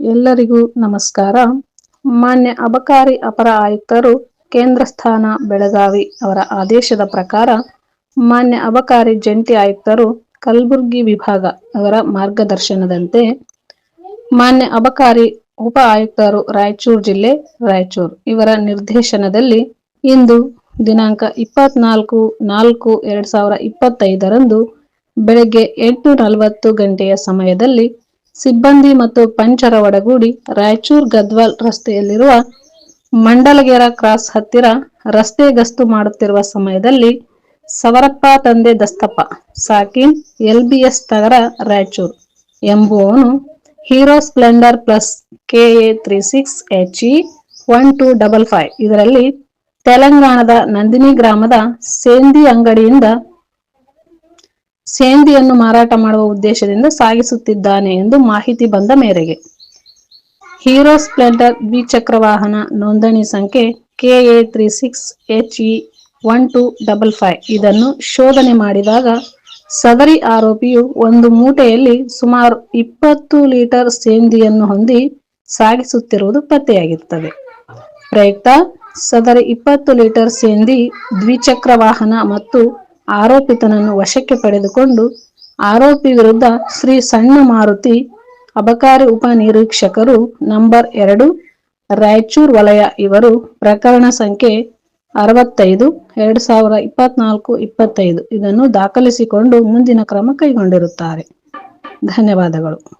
ಎಲ್ಲರಿಗೂ ನಮಸ್ಕಾರ. ಮಾನ್ಯ ಅಬಕಾರಿ ಅಪರ ಆಯುಕ್ತರು ಕೇಂದ್ರ ಸ್ಥಾನ ಬೆಳಗಾವಿ ಅವರ ಆದೇಶದ ಪ್ರಕಾರ ಮಾನ್ಯ ಅಬಕಾರಿ ಜಂಟಿ ಆಯುಕ್ತರು ಕಲಬುರ್ಗಿ ವಿಭಾಗ ಅವರ ಮಾರ್ಗದರ್ಶನದಂತೆ ಮಾನ್ಯ ಅಬಕಾರಿ ಉಪ ಆಯುಕ್ತರು ರಾಯಚೂರು ಜಿಲ್ಲೆ ರಾಯಚೂರು ಇವರ ನಿರ್ದೇಶನದಲ್ಲಿ ಇಂದು ದಿನಾಂಕ ಇಪ್ಪತ್ನಾಲ್ಕು ನಾಲ್ಕು ಎರಡ್ ಸಾವಿರ ಇಪ್ಪತ್ತೈದರಂದು ಬೆಳಗ್ಗೆ ಎಂಟು ನಲವತ್ತು ಗಂಟೆಯ ಸಮಯದಲ್ಲಿ ಸಿಬ್ಬಂದಿ ಮತ್ತು ಪಂಚರ ಒಡಗೂಡಿ ರಾಯಚೂರು ಗದ್ವಾಲ್ ರಸ್ತೆಯಲ್ಲಿರುವ ಮಂಡಲಗೇರ ಕ್ರಾಸ್ ಹತ್ತಿರ ರಸ್ತೆ ಗಸ್ತು ಮಾಡುತ್ತಿರುವ ಸಮಯದಲ್ಲಿ ಸವರಪ್ಪ ತಂದೆ ದಸ್ತಪ್ಪ, ಸಾಕಿನ್ LBS Nagar Raichur ಎಂಬುವನು hero splendor plus K A three six H E one two double five ಇದರಲ್ಲಿ ತೆಲಂಗಾಣದ ನಂದಿನಿ ಗ್ರಾಮದ ಸೇಂದಿ ಅಂಗಡಿಯಿಂದ ಸೇಂದಿಯನ್ನು ಮಾರಾಟ ಮಾಡುವ ಉದ್ದೇಶದಿಂದ ಸಾಗಿಸುತ್ತಿದ್ದಾನೆ ಎಂದು ಮಾಹಿತಿ ಬಂದ ಮೇರೆಗೆ. ಹೀರೋ ಸ್ಪ್ಲೆಂಡರ್ ದ್ವಿಚಕ್ರ ವಾಹನ ನೋಂದಣಿ ಸಂಖ್ಯೆ K A three six H E one two double five ಇದನ್ನು ಶೋಧನೆ ಮಾಡಿದಾಗ ಸದರಿ ಆರೋಪಿಯು ಒಂದು ಮೂಟೆಯಲ್ಲಿ ಸುಮಾರು ಇಪ್ಪತ್ತು ಲೀಟರ್ ಸೇಂದಿಯನ್ನು ಹೊಂದಿ ಸಾಗಿಸುತ್ತಿರುವುದು ಪತ್ತೆಯಾಗಿರುತ್ತದೆ. ಪ್ರಯುಕ್ತ ಸದರಿ ಇಪ್ಪತ್ತು ಲೀಟರ್ ಸೇಂದಿ ದ್ವಿಚಕ್ರ ವಾಹನ ಮತ್ತು ಆರೋಪಿತನನ್ನು ವಶಕ್ಕೆ ಪಡೆದುಕೊಂಡು ಆರೋಪಿ ವಿರುದ್ಧ ಶ್ರೀ ಸಣ್ಣ ಮಾರುತಿ ಅಬಕಾರಿ ಉಪ ನಿರೀಕ್ಷಕರು ನಂಬರ್ ಎರಡು, ರಾಯಚೂರು ವಲಯ ಇವರು ಪ್ರಕರಣ ಸಂಖ್ಯೆ ಅರವತ್ತೈದು, ಎರಡ್ ಸಾವಿರ ಇಪ್ಪತ್ನಾಲ್ಕು, ಇಪ್ಪತ್ತೈದು. ಇದನ್ನು ದಾಖಲಿಸಿಕೊಂಡು ಮುಂದಿನ ಕ್ರಮ ಕೈಗೊಂಡಿರುತ್ತಾರೆ. ಧನ್ಯವಾದಗಳು.